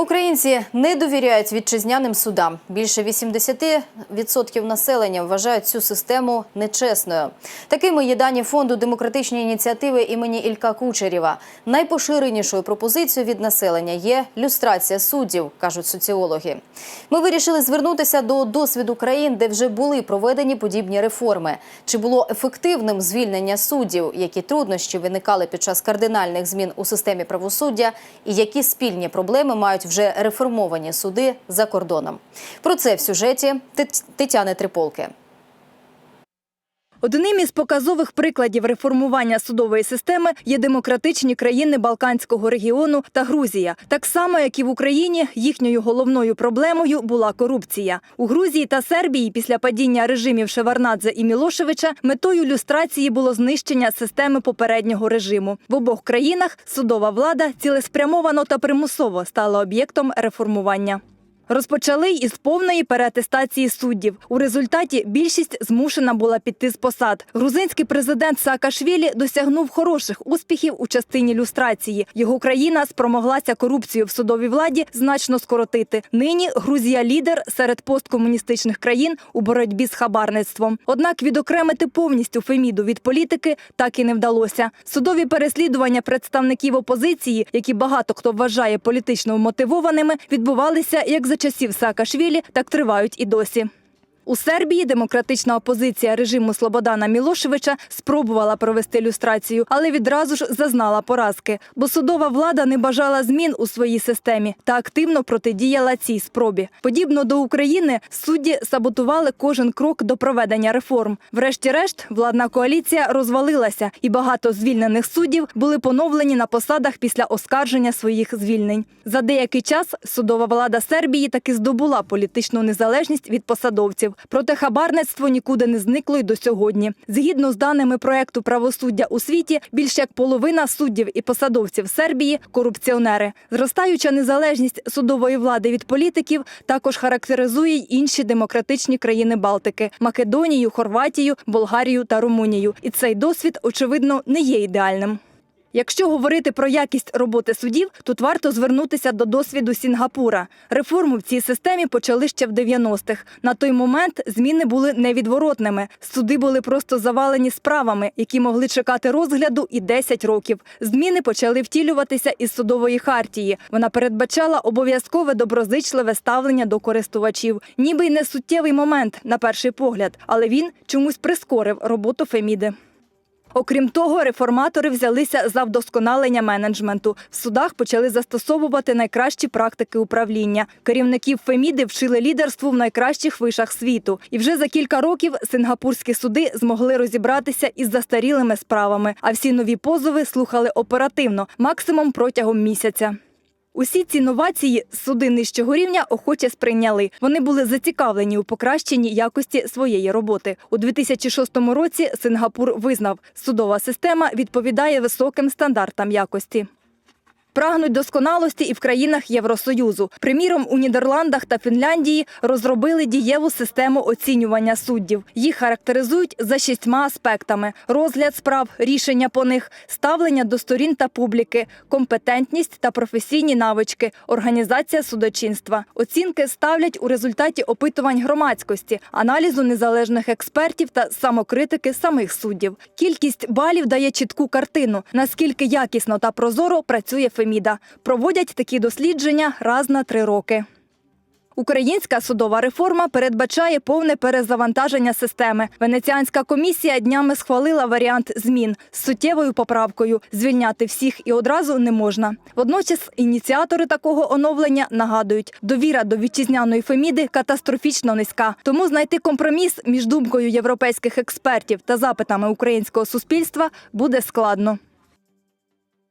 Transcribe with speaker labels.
Speaker 1: Українці не довіряють вітчизняним судам. Більше 80% населення вважають цю систему нечесною. Такими є дані фонду демократичні ініціативи імені Ілька Кучерєва. Найпоширенішою пропозицією від населення є люстрація суддів, кажуть соціологи. Ми вирішили звернутися до досвіду країн, де вже були проведені подібні реформи. Чи було ефективним звільнення суддів, які труднощі виникали під час кардинальних змін у системі правосуддя, і які спільні проблеми мають вже реформовані суди за кордоном. Про це в сюжеті Тет- Тетяни Триполки.
Speaker 2: Одним із показових прикладів реформування судової системи є демократичні країни Балканського регіону та Грузія. Так само, як і в Україні, їхньою головною проблемою була корупція. У Грузії та Сербії після падіння режимів Шеварнадзе і Мілошевича метою люстрації було знищення системи попереднього режиму. В обох країнах судова влада цілеспрямовано та примусово стала об'єктом реформування. Розпочали із повної переатестації суддів. У результаті більшість змушена була піти з посад. Грузинський президент Саакашвілі досягнув хороших успіхів у частині люстрації. Його країна спромоглася корупцію в судовій владі значно скоротити. Нині Грузія лідер серед посткомуністичних країн у боротьбі з хабарництвом. Однак відокремити повністю Феміду від політики так і не вдалося. Судові переслідування представників опозиції, які багато хто вважає політично мотивованими, відбувалися як за часів Саакашвілі, так тривають і досі. У Сербії демократична опозиція режиму Слободана Мілошевича спробувала провести люстрацію, але відразу ж зазнала поразки, бо судова влада не бажала змін у своїй системі та активно протидіяла цій спробі. Подібно до України, судді саботували кожен крок до проведення реформ. Врешті-решт, владна коаліція розвалилася, і багато звільнених суддів були поновлені на посадах після оскарження своїх звільнень. За деякий час судова влада Сербії таки здобула політичну незалежність від посадовців. Проте хабарництво нікуди не зникло й до сьогодні. Згідно з даними проекту правосуддя у світі, більше як половина суддів і посадовців Сербії корупціонери. Зростаюча незалежність судової влади від політиків також характеризує й інші демократичні країни Балтики Македонію, Хорватію, Болгарію та Румунію. І цей досвід, очевидно, не є ідеальним. Якщо говорити про якість роботи судів, тут варто звернутися до досвіду Сінгапура. Реформу в цій системі почали ще в 90-х. На той момент зміни були невідворотними. Суди були просто завалені справами, які могли чекати розгляду і 10 років. Зміни почали втілюватися із судової хартії. Вона передбачала обов'язкове доброзичливе ставлення до користувачів. Ніби й не суттєвий момент на перший погляд, але він чомусь прискорив роботу Феміди. Окрім того, реформатори взялися за вдосконалення менеджменту. В судах почали застосовувати найкращі практики управління. Керівників Феміди вчили лідерству в найкращих вишах світу. І вже за кілька років сингапурські суди змогли розібратися із застарілими справами. А всі нові позови слухали оперативно, максимум протягом місяця. Усі ці новації суди нижчого рівня охоче сприйняли. Вони були зацікавлені у покращенні якості своєї роботи. У 2006 році Сингапур визнав, судова система відповідає високим стандартам якості. Прагнуть досконалості і в країнах Євросоюзу. Приміром, у Нідерландах та Фінляндії розробили дієву систему оцінювання суддів. Їх характеризують за шістьма аспектами: розгляд справ, рішення по них, ставлення до сторін та публіки, компетентність та професійні навички, організація судочинства. Оцінки ставлять у результаті опитувань громадськості, аналізу незалежних експертів та самокритики самих суддів. Кількість балів дає чітку картину, наскільки якісно та прозоро працює Феміда. Проводять такі дослідження раз на три роки. Українська судова реформа передбачає повне перезавантаження системи. Венеціанська комісія днями схвалила варіант змін з суттєвою поправкою. Звільняти всіх і одразу не можна. Водночас ініціатори такого оновлення нагадують, довіра до вітчизняної Феміди катастрофічно низька. Тому знайти компроміс між думкою європейських експертів та запитами українського суспільства буде складно.